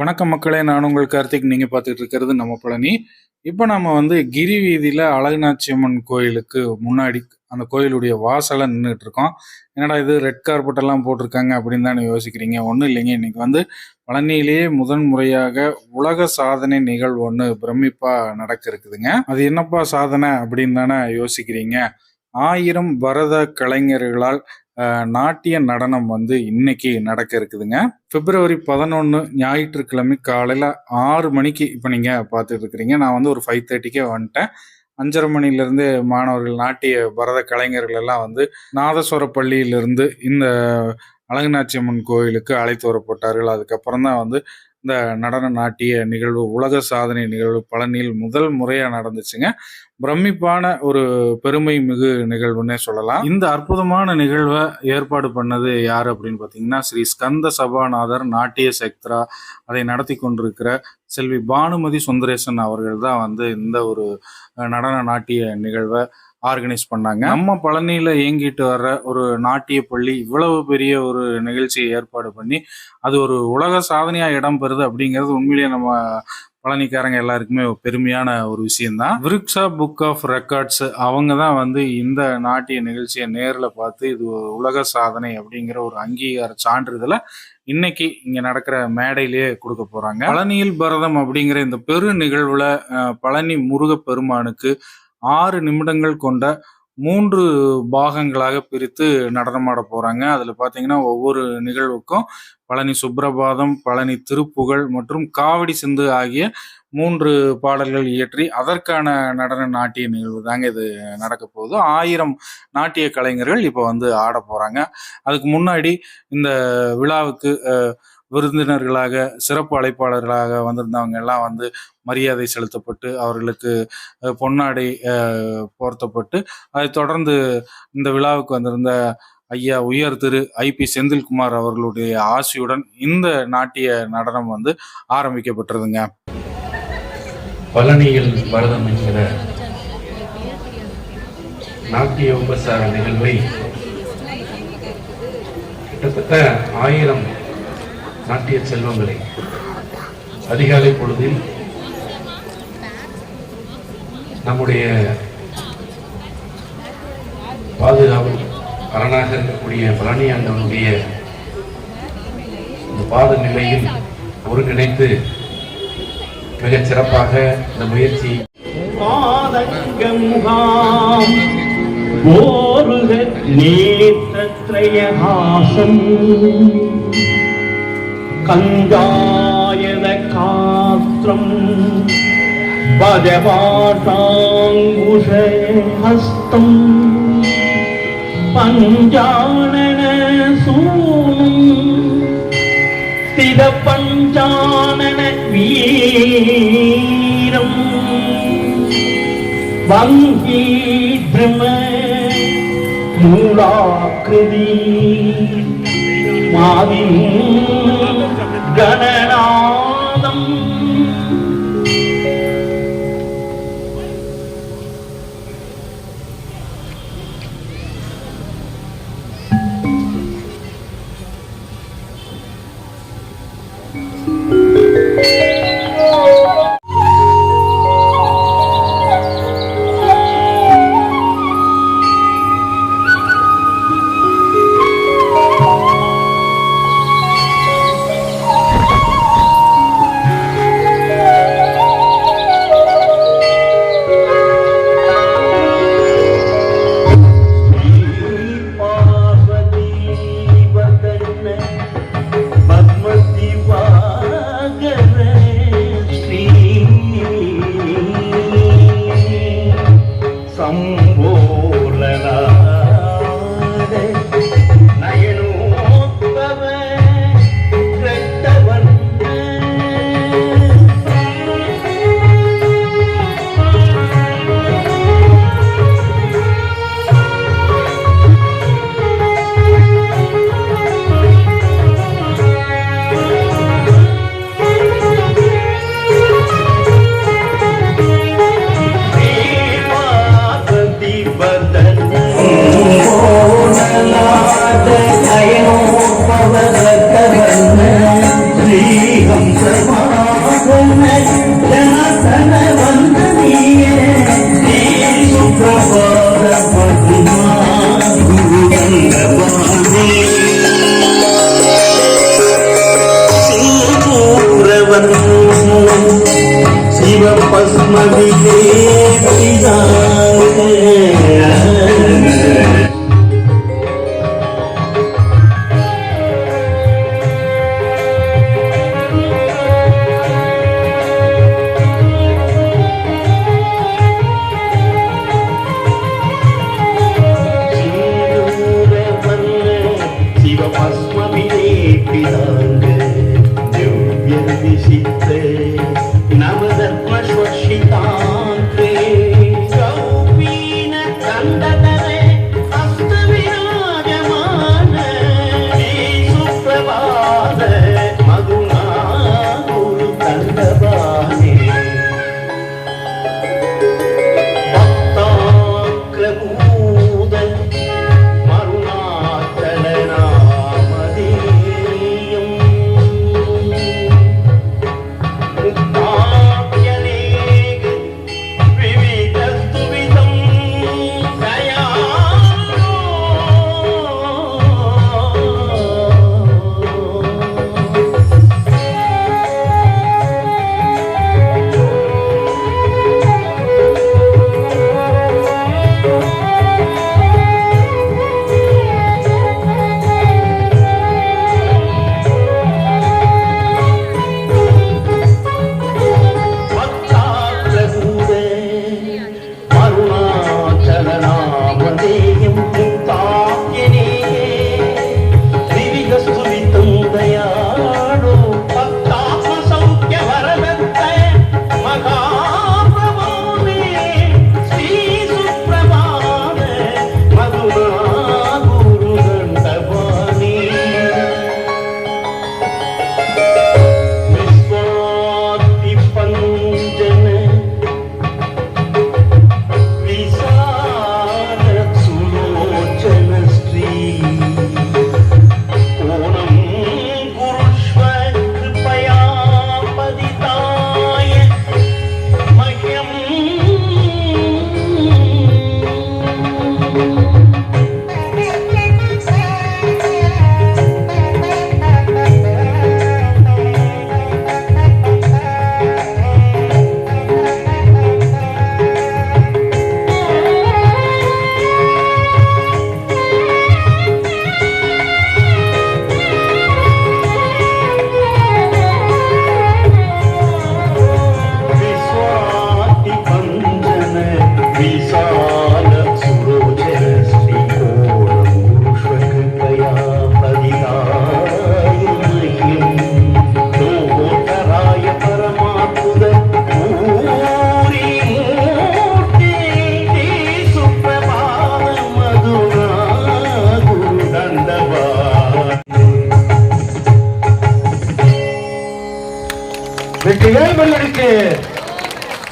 வணக்கம் மக்களே நான் உங்கள் கார்த்திக். நீங்கள் பார்த்துட்டு இருக்கிறது நம்ம பழனி. இப்போ நம்ம வந்து கிரி வீதியில் அழகுநாச்சி அம்மன் கோயிலுக்கு முன்னாடி அந்த கோயிலுடைய வாசலை நின்றுட்டு இருக்கோம். என்னடா இது ரெட் கார்பெட்டெல்லாம் போட்டிருக்காங்க அப்படின்னு தானே யோசிக்கிறீங்க? ஒன்றும் இல்லைங்க. இன்னைக்கு வந்து பழனியிலேயே முதன் முறையாக உலக சாதனை நிகழ்வு ஒன்று பிரமிப்பாக நடக்க இருக்குதுங்க. அது என்னப்பா சாதனை அப்படின்னு தானே யோசிக்கிறீங்க? ஆயிரம் பரத கலைஞர்களால் நாட்டிய நடனம் வந்து இன்னைக்கு நடக்க இருக்குதுங்க. பிப்ரவரி பதினொன்று ஞாயிற்றுக்கிழமை காலையில் ஆறு மணிக்கு இப்போ நீங்கள் பார்த்துட்டு இருக்கிறீங்க. நான் வந்து ஒரு ஃபைவ் தேர்ட்டிக்கே வந்துட்டேன். அஞ்சரை மணிலேருந்து மாணவர்கள் நாட்டிய பரத கலைஞர்கள் எல்லாம் வந்து நாதஸ்வர பள்ளியிலிருந்து இந்த அழகுநாச்சி அம்மன் கோயிலுக்கு அழைத்து வரப்பட்டார்கள். அதுக்கப்புறம் தான் வந்து இந்த நடன நாட்டிய நிகழ்வு உலக சாதனை நிகழ்வு பழனியில் முதல் முறையாக நடந்துச்சுங்க. பிரமிப்பான ஒரு பெருமை மிகு நிகழ்வுன்னே சொல்லலாம். இந்த அற்புதமான நிகழ்வை ஏற்பாடு பண்ணது யார் அப்படின்னு பார்த்தீங்கன்னா ஸ்ரீ ஸ்கந்த சபாநாதர் நாட்டிய செக்தரா அதை நடத்தி கொண்டிருக்கிற செல்வி பானுமதி சுந்தரேசன் அவர்கள் தான் வந்து இந்த ஒரு நடன நாட்டிய நிகழ்வை ஆர்கனைஸ் பண்ணாங்க. நம்ம பழனியில் இயங்கிட்டு வர்ற ஒரு நாட்டிய பள்ளி இவ்வளவு பெரிய ஒரு நிகழ்ச்சியை ஏற்பாடு பண்ணி அது ஒரு உலக சாதனையாக இடம் பெறுது அப்படிங்கிறது உண்மையிலேயே நம்ம பழனிக்காரங்க எல்லாருக்குமே பெருமையான ஒரு விஷயம்தான். விருக்ஷா புக் ஆஃப் ரெக்கார்ட்ஸ் அவங்க தான் வந்து இந்த நாட்டிய நிகழ்ச்சியை நேரில் பார்த்து இது ஒரு உலக சாதனை அப்படிங்கிற ஒரு அங்கீகார சான்றிதழை இன்னைக்கு இங்க நடக்கிற மேடையிலேயே கொடுக்க போறாங்க. பழனியில் பரதம் அப்படிங்கிற இந்த பெரு நிகழ்வுல பழனி முருகப் பெருமானுக்கு ஆறு நிமிடங்கள் கொண்ட மூன்று பாகங்களாக பிரித்து நடனமாட போறாங்க. அதுல பாத்தீங்கன்னா ஒவ்வொரு நிகழ்வுக்கும் பழனி சுப்பிரபாதம் பழனி திருப்புகழ் மற்றும் காவடி சிந்து ஆகிய மூன்று பாடல்கள் இயற்றி அதற்கான நடன நாட்டிய நிகழ்வு தாங்க இது நடக்க போகுது. ஆயிரம் நாட்டிய கலைஞர்கள் இப்போ வந்து ஆட போறாங்க. அதுக்கு முன்னாடி இந்த விழாவுக்கு அஹ், விருந்தினர்களாக சிறப்பு அழைப்பாளர்களாக வந்திருந்தவங்க எல்லாம் வந்து மரியாதை செலுத்தப்பட்டு அவர்களுக்கு பொன்னாடை போர்த்தப்பட்டு அதைத் தொடர்ந்து இந்த விழாவுக்கு வந்திருந்த ஐயா உயர் திரு ஐபி செந்தில்குமார் அவர்களுடைய ஆசியுடன் இந்த நாட்டிய நடனம் வந்து ஆரம்பிக்கப்பட்டிருதுங்க. பழனியில் பரதம் என்கிற நாட்டிய உபசார நிகழ்வை கிட்டத்தட்ட ஆயிரம் நாட்டிய செல்வங்களை. அதிகாலை பொழுதில் நம்முடைய பாதுகாப்பு அரணாக இருக்கக்கூடிய பழனி ஆண்டவனுடைய இந்த பாத நிலையில் ஒருங்கிணைத்து மிகச் சிறப்பாக இந்த முயற்சி கஞ்சாயன காத்திரம் பஜபாட்டாங்குஷஸ்தம் பஞ்சானன சூனும் ஸ்தித பஞ்சானன வீரம். வங்கி பிரம மூலாக்கிருதி மாதிரி ganana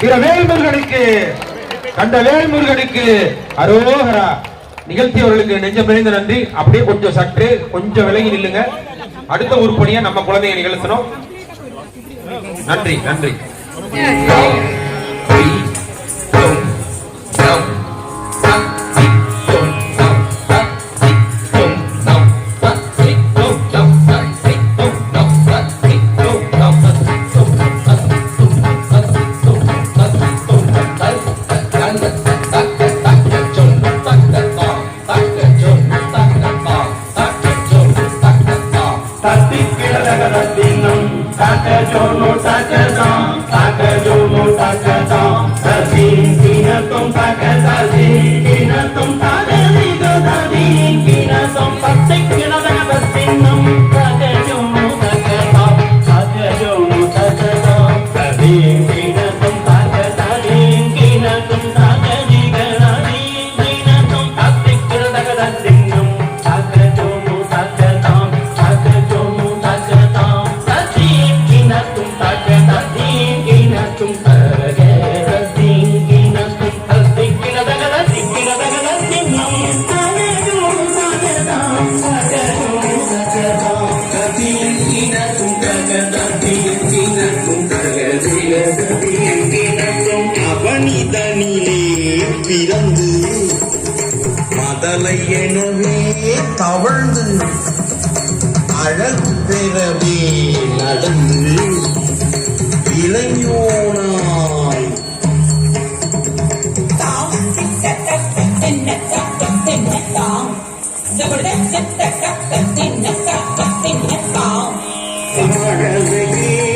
பிற வேல்முருகனுக்கு கண்ட வேல்முருகனுக்கு அரோகரா. நிகழ்த்தியவர்களுக்கு நெஞ்சம் நிறைந்த நன்றி. அப்படியே கொஞ்சம் சற்று கொஞ்சம் விலகி நில்லுங்க. அடுத்த உருப்படியா நம்ம குழந்தைங்க நிகழ்த்தணும். நன்றி நன்றி. சிவமே நடந்து இளைஞனாய். தாழகையே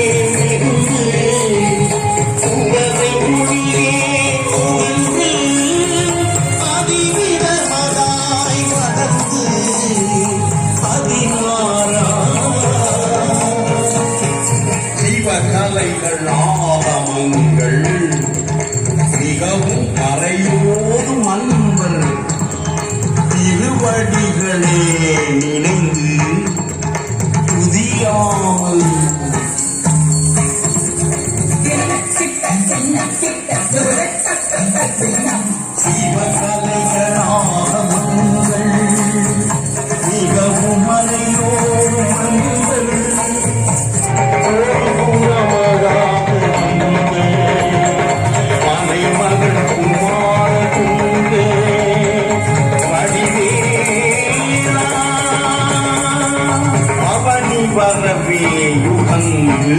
பரவே வரவே யுகங்கு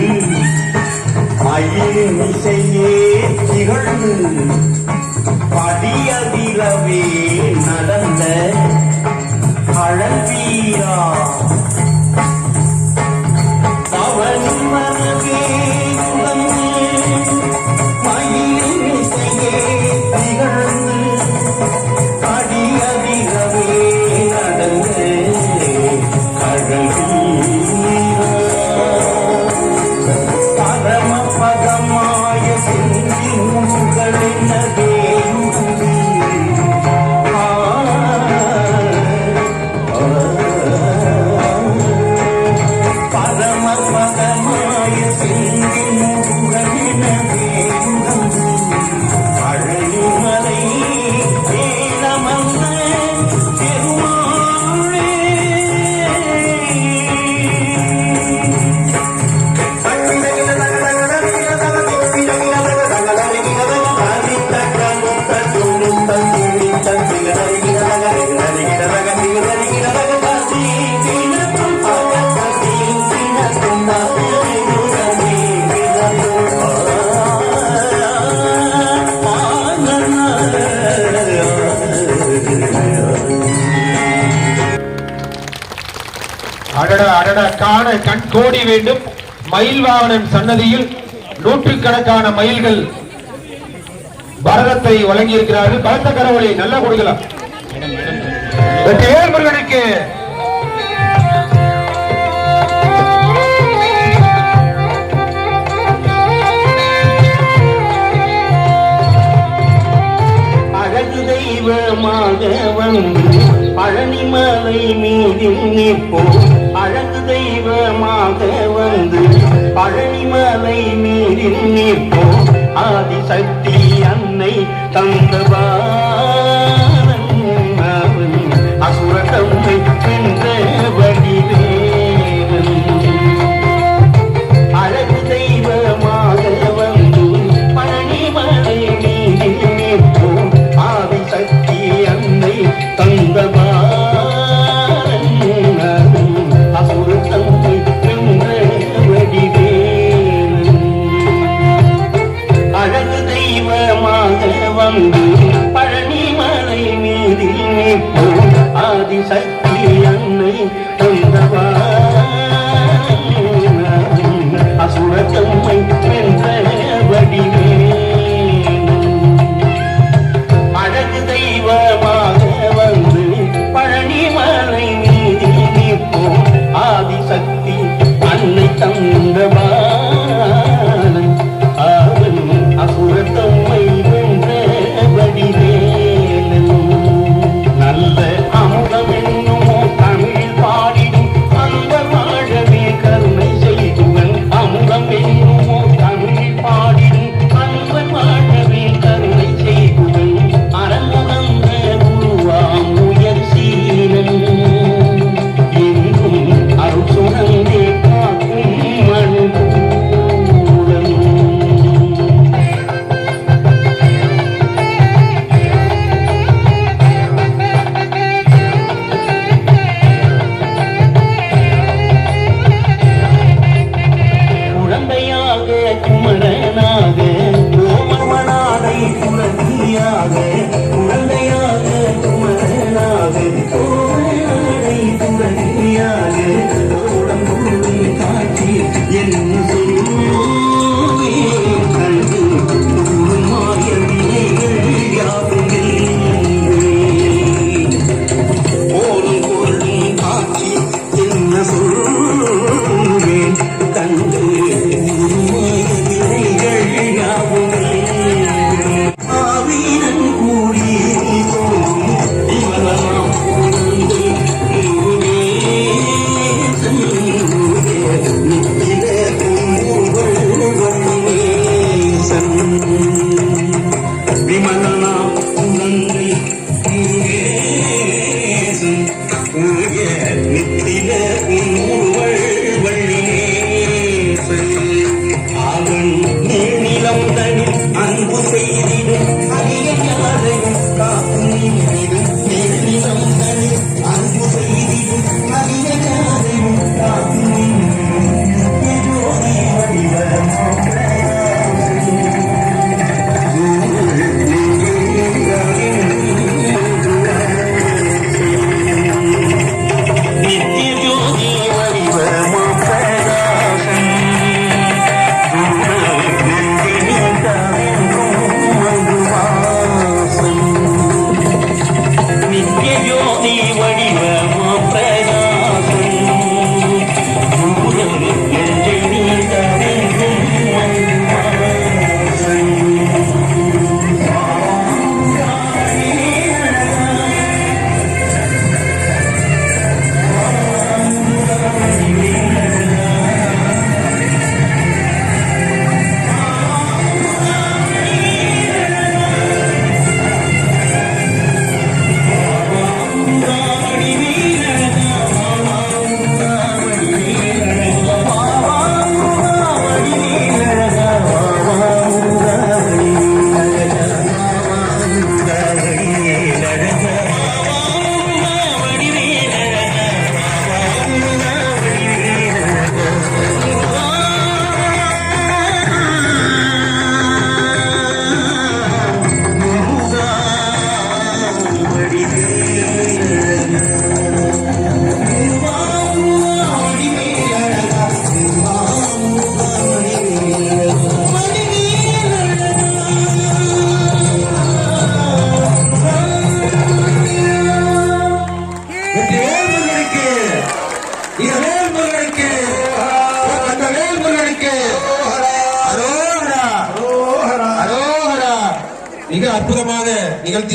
மயில் இசையே திகழ்ந்து படியதிரவே நடந்த அழல்வீரா அவன் வரவே காண கண் கோடி வேண்டும். மயில் வாகனம் சன்னதியில் நூற்றுக்கணக்கான மயில்கள் பரதத்தை வழங்கியிருக்கிறார்கள். பலத்த கரவொலி நல்லா கொடுக்கலாம். வெற்றிவேல் முருகனுக்கு. அழகு தெய்வமாக வந்து பழனிமலை மீதில் நிற்போம். அழகு தெய்வமாக வந்து பழனிமலை மீதில் நிற்போம். ஆதிசக்தி அன்னை தந்தவா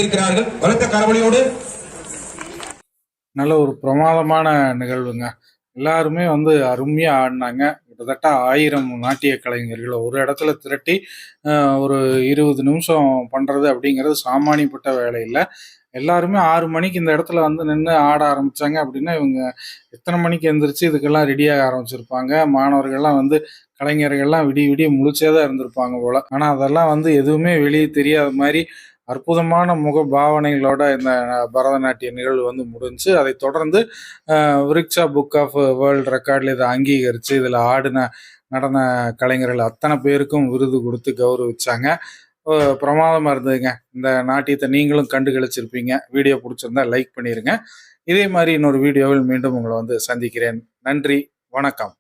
இருக்கிறார்கள் பலத்த கரவழியோடு நல்ல ஒரு பிரமாதமான நிகழ்வுங்க. எல்லாருமே வந்து அருமையா ஆடினாங்க. கிட்டத்தட்ட ஆயிரம் நாட்டிய கலைஞர்களை ஒரு இடத்துல திரட்டி ஒரு இருபது நிமிஷம் பண்றது அப்படிங்கிறது சாமானியப்பட்ட வேலையில் எல்லாருமே ஆறு மணிக்கு இந்த இடத்துல வந்து நின்று ஆட ஆரம்பிச்சாங்க அப்படின்னா இவங்க எத்தனை மணிக்கு எந்திரிச்சு இதுக்கெல்லாம் ரெடியாக ஆரம்பிச்சிருப்பாங்க? மாணவர்கள்லாம் வந்து கலைஞர்கள்லாம் விடிய விடிய முழிச்சே தான் இருந்திருப்பாங்க போல. ஆனால் அதெல்லாம் வந்து எதுவுமே வெளியே தெரியாத மாதிரி அற்புதமான முக பாவனைகளோட இந்த பரதநாட்டிய நிகழ்வு வந்து முடிஞ்சு அதை தொடர்ந்து விரிக்ஷா புக் ஆஃப் வேர்ல்டு ரெக்கார்டில் இதை அங்கீகரித்து இதில் ஆடின நடன கலைஞர்கள் அத்தனை பேருக்கும் விருது கொடுத்து கௌரவிச்சாங்க. பிரமாதமாக இருந்ததுங்க. இந்த நாட்டியத்தை நீங்களும் கண்டு கழிச்சிருப்பீங்க வீடியோ பிடிச்சிருந்தா லைக் பண்ணிடுங்க இதே மாதிரி இன்னொரு வீடியோவில் மீண்டும் உங்களை வந்து சந்திக்கிறேன். நன்றி. வணக்கம்.